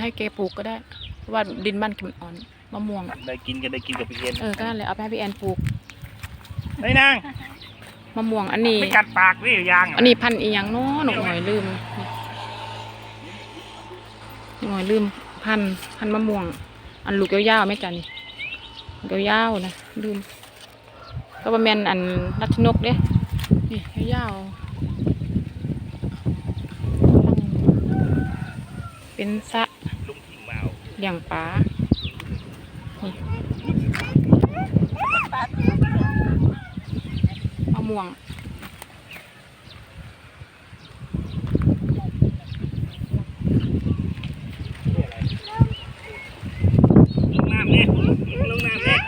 ให้แกปลูกก็ได้เพราะว่าดินบ้านแกมันอ่อนมะม่วง ได้กินก็ได้กินกับพี่เอ็นเออก็นั่นแหละเอาไปให้พี่แอนปลูกไอ้นางมะม่วงอันนี้ ไม่กัดปากนี่ยางอันนี้พันธุ์อีหยังเนาะหนกหน่อยลืมหน่อยลืมพันธุ์พันธุ์มะม่วง อันลูกยาวๆไหมจ๊ะนี่ลูกยาวๆนะลืมก็ประมาณอันรัชนกเด้นี่ยาวๆเป็นสระลุงทิ้งมา เอาเลี้ยงปลานี่มะม่วงลงน้ำนี่ลงน้ำนี่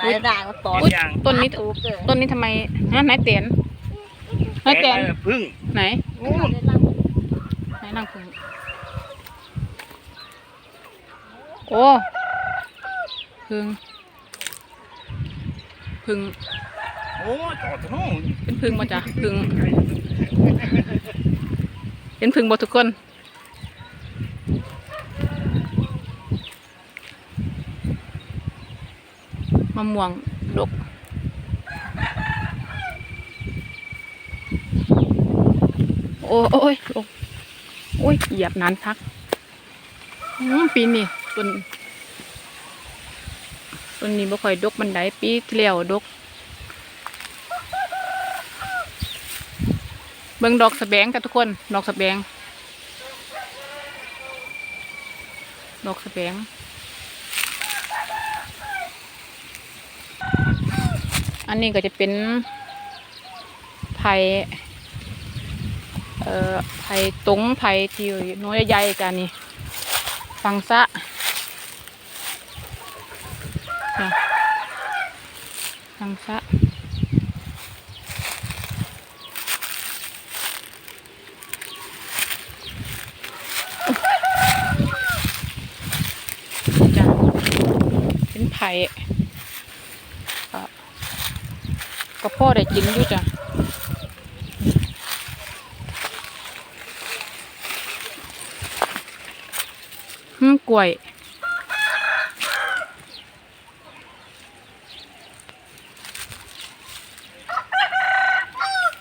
นายด่างก็ตอนอุ๊ยยางต้นนี้ถูกเกิดต้นนี้ทำไมฮะไหนเตียน ไหนเตียนพึ่งไหนโอ้ไหนนั่งพึ่งโอ้พึ่งพึ่งโอ้จอดโน่นเป็นพึ่งมาจ้ะพึ่งเป็นพึ่งหมดทุกคนมะม่วงดก โอ้โอ้ยลงโอ้ยเหยียบนานพักปีนี้ต้นต้นนี้บ่ค่อยดกบันไดปีที่แล้วดก เบิ่งดอกสแบงกันทุกคน ดอกสแบง ดอกสแบง อันนี้ก็จะเป็นไผ่ เอ่อไผ่ตงไผ่ที่น้อยใหญ่กันนี่ฟังซะฟังซะจ้ะเป็นไผ่ก็พ่อได้กินอยู่จ้ะ หืมกล้วย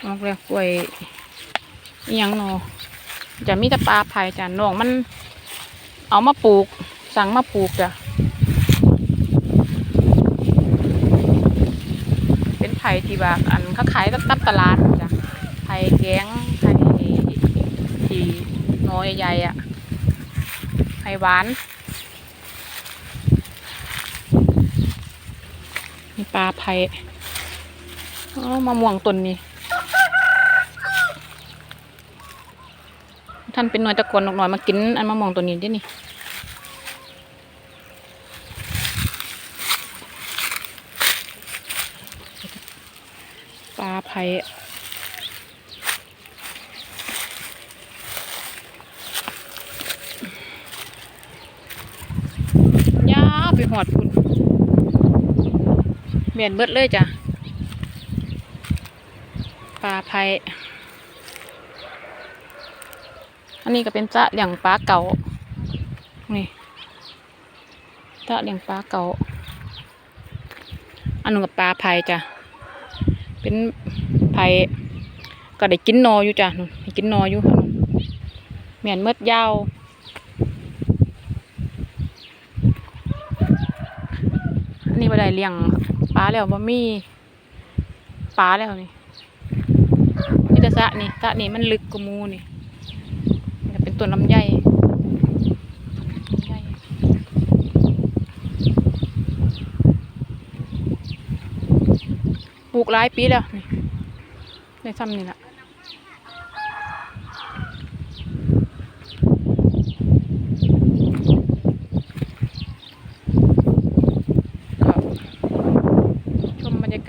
ออกแล้วกล้วยอิหยังนอจะมีแต่ปลาไผ่จ้ะน้องมัน เอามาปลูก สั่งมาปลูกจ้ะเป็นไผ่ที่แบบอันเขาขายตับตลาดจ้ะไผ่แกงไผ่ที่น้อยใหญ่อะ ไผ่หวานมีปลาไผ่อ๋อมะม่วงต้นนี้ ท่านเป็นหน่วยตะกอนหน่อยมากินอันมะม่วงตัวนี้ด้วยนี่ปลาไผ่ยาวไป หอดคุณเมียนเบิดเลยจ้ะปลาไผ่อันนี้ก็เป็นจะเลี้ยงปลาเก่า นี่จะเลี้ยงปลาเก่า อันนึงกับปลาไผ่จ้ะ เป็นไผ่ก็ได้กินนออยู่จ้ะกินนออยู่นู่นแม่นเมดยาว อั นนี้บ่ได้เลี้ยงปลาแล้วบ่มีปลาแล้วนี่นี่ต่สะนี่สะนี่มันลึกกว่ามูนี่มันจะเป็นต้นลำยลำไยปลูกหลายปีแล้วนี่ในซ้ำนี่แหละ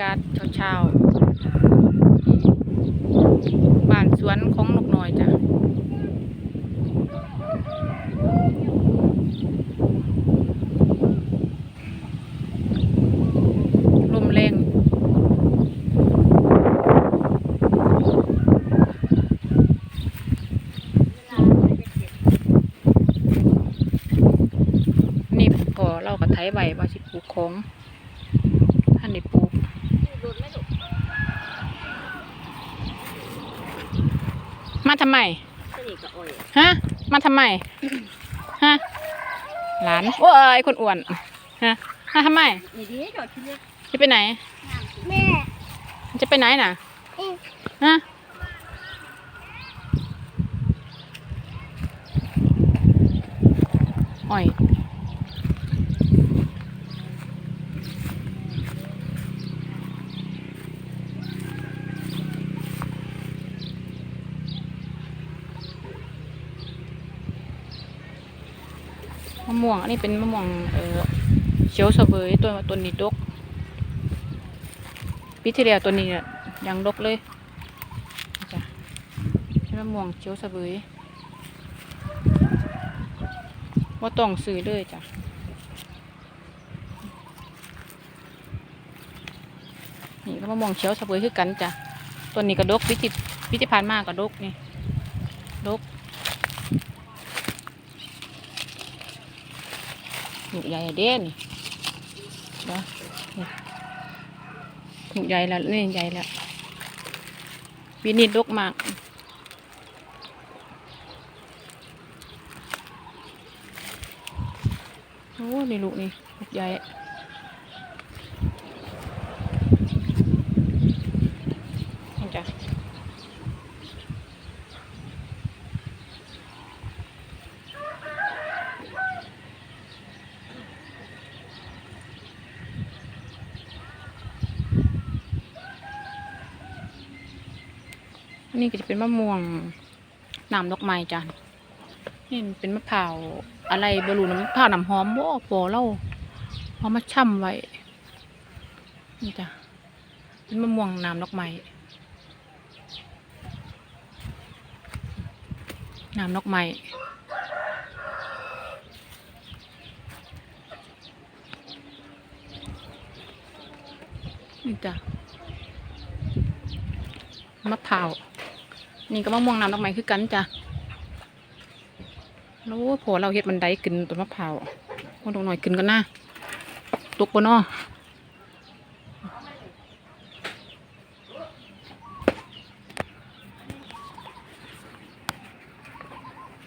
ากาศเช้าๆบ้านสวนของนกน้อยจ้ะไถใบมาสิปลูกของ มาทำไมสนิทกับอ้อยฮะ มาทำไมฮะหลานโอ้ยคนอ้วนฮะมาทำไมนี่ดีดอกที่เล็กจะไปไหนแม่จะไปไหนน่ะฮะอ้อย มะม่วง อันนี้เป็นมะม่วงเออเขียวเสวยตัวตัวนี้ดกปีที่แล้วตัวนี้เนี่ยยังดกเลยจ้ะมะม่วงเขียวเสวยว่าต้องซื้อเลยจ้ะนี่ก็มะม่วงเขียวเสวยคือกันจ้ะตัวนี้ก็ดกปีที่ปีที่ผ่านมาก็ดกนี่ดก ลูกใหญ่เด่นนี่เดี๋ยใหญ่แล้วนี่ใหญ่แล้วปีนี้ดกมากโอ้นี่ลูกนี่ลูกใหญ่นี่จ้ะ อันนี่ก็จะเป็นมะม่วงน้ำดอกไม้จ้ะนี่มันเป็นมะพร้าวอะไรบรูน้ำมะพร้าวน้ำหอมบ่ปอเล่าเอามาช่ำไว้ นี่จ้ะเป็นมะม่วงน้ำดอกไม้น้ำดอกไม้นี่จ้ะมะพร้าว นี่ก็มะม่วงน้ำดอกไม้คือกันจ้ะแล้วพอเราเฮ็ดบันไดขึ้นต้นมะพร้าวคนตรงหน่อยขึ้นกันนะตกบนอ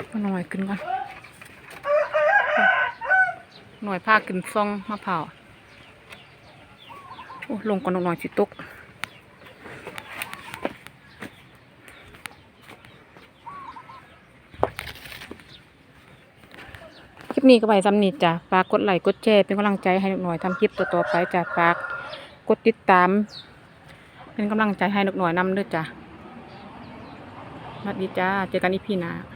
คนหน่อยขึ้นก่อนหน่อยพาขึ้นซองมะพร้าวโอ้ลงก่อนหน่อยสิตก ปนี้ก็ไปสำนิจ้ะฝากกดไลค์กดแชร์เป็นกำลังใจให้หนูหน่อยทำคลิปต่อๆไปจ้ะฝากกดติดตาม เป็นกำลังใจให้หนูหน่อยนำด้วยจ้ะสวัสดีจ้าเจอกันอีพีหน้า